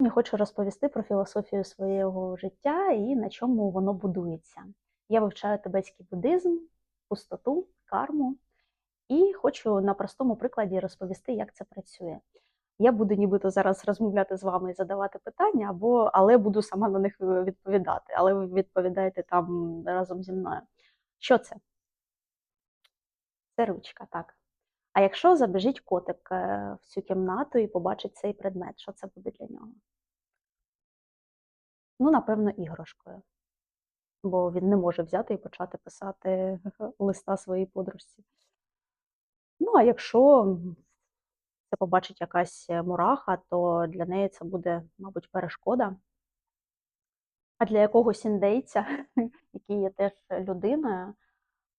Я хочу розповісти про філософію свого життя і на чому воно будується. Я вивчаю тибетський буддизм, пустоту, карму і хочу на простому прикладі розповісти, як це працює. Я буду нібито зараз розмовляти з вами і задавати питання, або але буду сама на них е, відповідати. Але ви відповідаєте там разом зі мною. Що це? Це ручка, так. А якщо забіжить котик е, в цю кімнату і побачить цей предмет, що це буде для нього? Ну, напевно, іграшкою. Бо він не може взяти і почати писати листа своїй подружці. Ну, а якщо це побачить якась е, мураха, то для неї це буде, мабуть, перешкода. А для якогось індейця, який є теж людиною,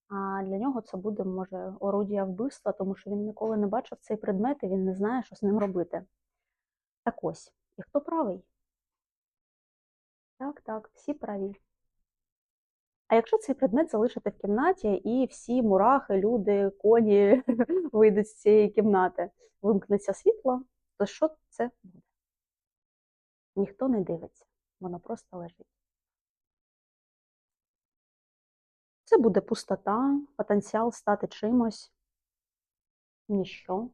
а для нього це буде, може, орудія вбивства, тому що він ніколи не бачив цей предмет і він не знає, що з ним робити. Так ось, і хто правий? Так, так, всі праві. А якщо цей предмет залишити в кімнаті, і всі мурахи, люди, коні вийдуть з цієї кімнати, вимкнеться світло, то що це буде? Ніхто не дивиться, воно просто лежить. Це буде пустота, потенціал стати чимось, ніщо.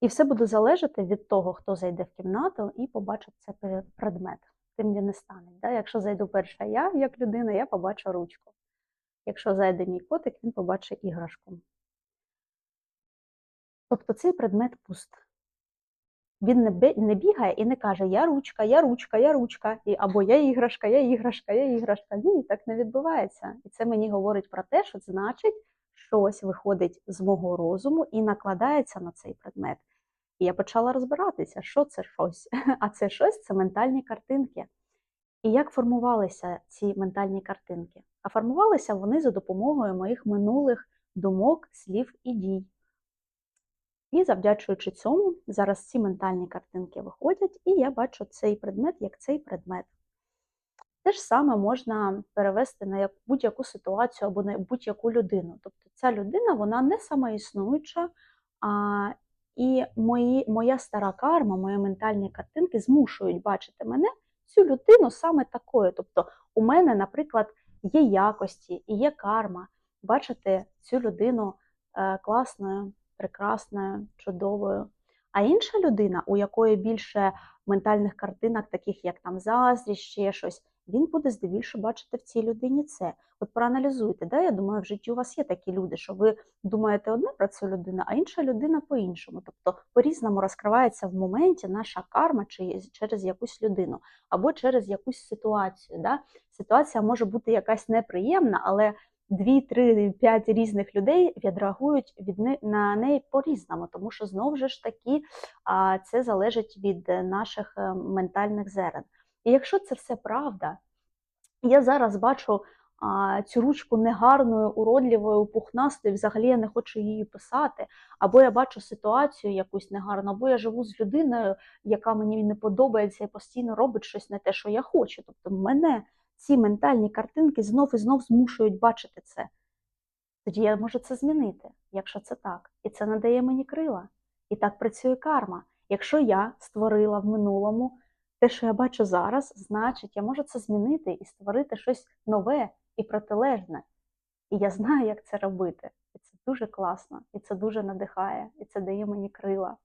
І все буде залежати від того, хто зайде в кімнату і побачить цей предмет. Тим він і стане. Да? Якщо зайду перша я, як людина, я побачу ручку. Якщо зайде мій котик, він побачить іграшку. Тобто цей предмет пуст. Він не, не бігає і не каже Я ручка, я ручка, я ручка, або я іграшка, я іграшка, я іграшка. Ні, так не відбувається. І це мені говорить про те, що значить, щось виходить з мого розуму і накладається на цей предмет. І я почала розбиратися, що це щось. А це щось це ментальні картинки. І як формувалися ці ментальні картинки? А формувалися вони за допомогою моїх минулих думок, слів і дій. І завдячуючи цьому, зараз ці ментальні картинки виходять, і я бачу цей предмет як цей предмет. Те ж саме можна перевести на будь-яку ситуацію або на будь-яку людину. Тобто ця людина вона не самоіснуюча, а, і мої, моя стара карма, мої ментальні картинки змушують бачити мене, цю людину саме такою. Тобто, у мене, наприклад, є якості і є карма бачити цю людину е, класною, прекрасною, чудовою. А інша людина, у якої більше ментальних картинок, таких як там заздрість, ще щось, він буде здебільше бачити в цій людині це. От проаналізуйте, да? я думаю, в житті у вас є такі люди, що ви думаєте одне про цю людину, а інша людина по-іншому. Тобто по-різному розкривається в моменті наша карма чи через якусь людину або через якусь ситуацію. Да? Ситуація може бути якась неприємна, але дві, три, п'ять різних людей відреагують від не- на неї по-різному, тому що знову ж таки це залежить від наших е, ментальних зерен. І якщо це все правда, я зараз бачу а, цю ручку негарною, уродливою, пухнастою, взагалі я не хочу її писати, або я бачу ситуацію якусь негарну, або я живу з людиною, яка мені не подобається і постійно робить щось не те, що я хочу. Тобто мене ці ментальні картинки знов і знов змушують бачити це. Тоді я можу це змінити, якщо це так. І це надає мені крила. І так працює карма. Якщо я створила в минулому те, що я бачу зараз, значить я можу це змінити і створити щось нове і протилежне. І я знаю, як це робити. І це дуже класно, і це дуже надихає, і це дає мені крила.